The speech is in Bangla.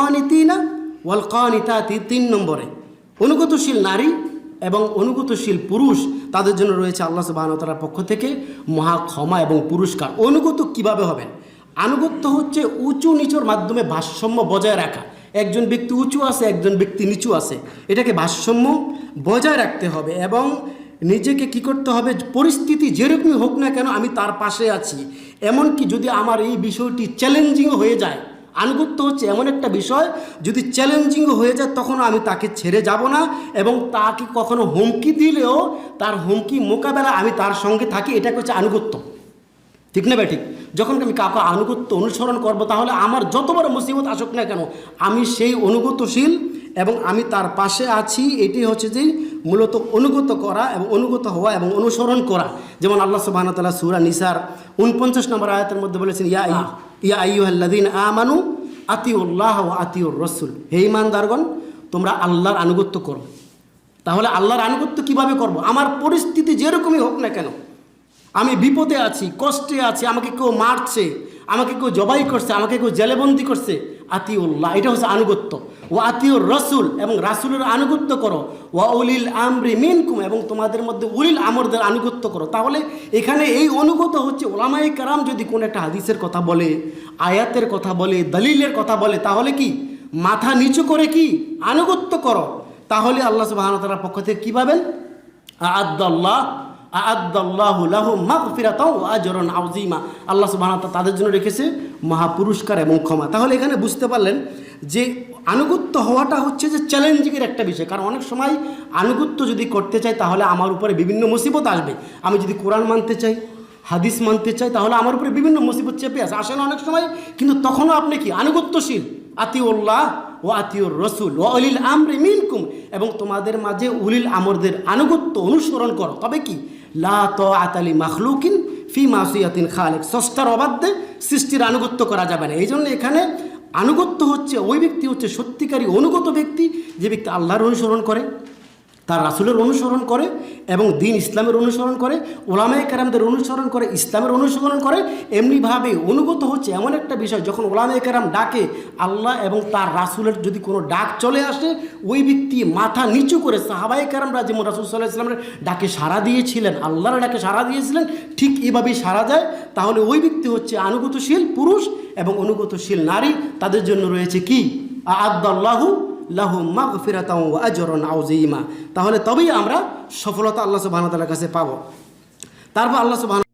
কানিতিনা ওয়াল কানিতাতি তিন নম্বরে। অনুগতশীল নারী এবং অনুগতশীল পুরুষ তাদের জন্য রয়েছে আল্লাহ সুবাহতালার পক্ষ থেকে মহা ক্ষমা এবং পুরস্কার। অনুগত কীভাবে হবেন? আনুগত্য হচ্ছে উঁচু নিচুর মাধ্যমে ভারসাম্য বজায় রাখা। একজন ব্যক্তি উঁচু আছে, একজন ব্যক্তি নিচু আছে। এটাকে ভারসাম্য বজায় রাখতে হবে এবং নিজেকে কি করতে হবে? পরিস্থিতি যেরকমই হোক না কেন আমি তার পাশে আছি। এমনকি যদি আমার এই বিষয়টি চ্যালেঞ্জিং হয়ে যায় আনুগত্য হচ্ছে এমন একটা বিষয়, যদি চ্যালেঞ্জিং হয়ে যায় তখন আমি তাকে ছেড়ে যাব না এবং তাকে কখনো হুমকি দিলেও, তার হুমকি মোকাবেলা আমি তার সঙ্গে থাকি এটা হচ্ছে আনুগত্য। ঠিক না ঠিক? যখন আমি কাউকে আনুগত্য অনুসরণ করব, তাহলে আমার যত বড় মুসিবত আসুক না কেন, আমি সেই অনুগতশীল এবং আমি তার পাশে আছি। এটি হচ্ছে যে মূলত অনুগত করা এবং অনুগত হওয়া এবং অনুসরণ করা। যেমন আল্লাহ সুবাহ তাল্লাহ সুরা নিসার উনপঞ্চাশ নম্বর আয়াতের মধ্যে বলেছেন, ইয়া ইয়া আইয়ুহাল্লাদিন আমানু আতিউল্লাহ ও আতিউর রসুল হে ইমান ইমানদারগণ তোমরা আল্লাহর আনুগত্য করো। তাহলে আল্লাহর আনুগত্য কীভাবে করব? আমার পরিস্থিতি যেরকমই হোক না কেন আমি বিপদে আছি, কষ্টে আছি, আমাকে কেউ মারছে, আমাকে কেউ জবাই করছে, আমাকে কেউ জেলেবন্দি করছে। আতিউল্লাহ, এটা হচ্ছে আনুগত্য। ও আতিউর রসুল এবং রাসুলের আনুগত্য করো। ওয়া উলিল আমরি মিনকুম, এবং তোমাদের মধ্যে উলিল আমরদের আনুগত্য করো। তাহলে এখানে এই অনুগত হচ্ছে ওলামাই কারাম যদি কোনো একটা হাদিসের কথা বলে, আয়াতের কথা বলে, দলিলের কথা বলে, তাহলে কি? মাথা নিচু করে কি? আনুগত্য করো। তাহলে আল্লাহ সুবাহতালার পক্ষ থেকে কী পাবেন? আদাল্লাহ আল্লাহ তাদের জন্য রেখেছে মহাপুরস্কার এবং ক্ষমা। তাহলে এখানে বুঝতে পারলেন যে আনুগত্য হওয়াটা হচ্ছে যে চ্যালেঞ্জিংয়ের একটা বিষয়। কারণ অনেক সময় আনুগত্য যদি করতে চাই, তাহলে আমার উপরে বিভিন্ন মুসিবত আসবে। আমি যদি কোরআন মানতে চাই, হাদিস মানতে চাই, তাহলে আমার উপরে বিভিন্ন মুসিবত চেপে আসে। আসে না অনেক সময় কিন্তু তখনও আপনি কি? আনুগত্যশীল। আতিউল্লাহ ও আতিউর রসুল ও অলিল আমরে মিনকুম। এবং তোমাদের মাঝে উলিল আমরদের আনুগত্য অনুসরণ করো। তবে কি? লা মাখলুকিন ফি মাসিয়াতিন খালেক। ষষ্ঠার অবাধ্যে সৃষ্টির আনুগত্য করা যাবে না। এই জন্য এখানে আনুগত্য হচ্ছে, ওই ব্যক্তি হচ্ছে সত্যিকারী অনুগত ব্যক্তি, যে ব্যক্তি আল্লাহর অনুসরণ করে। তার রাসুলের অনুসরণ করে এবং দিন ইসলামের অনুসরণ করে, ওলামায় কারামদের অনুসরণ করে, ইসলামের অনুসরণ করে এমনিভাবে অনুগত হচ্ছে এমন একটা বিষয়, যখন ওলামায় কারাম ডাকে আল্লাহ এবং তার রাসুলের যদি কোনো ডাক চলে আসে, ওই ব্যক্তি মাথা নিচু করে সাহাবাই কারামরা যেমন রাসুল সাল্লাহ ইসলামের ডাকে সাড়া দিয়েছিলেন, আল্লাহর ডাকে সাড়া দিয়েছিলেন, ঠিক এভাবেই সাড়া যায়। তাহলে ওই ব্যক্তি হচ্ছে আনুগতশীল পুরুষ এবং অনুগতশীল নারী। তাদের জন্য রয়েছে কি? আদাল্লাহু লাহু মাগফিরাতাও আজরন আউজিমা তাহলে তবেই আমরা সফলতা আল্লাহ সুবাহ কাছে পাবো। তারপর আল্লাহ সুবহান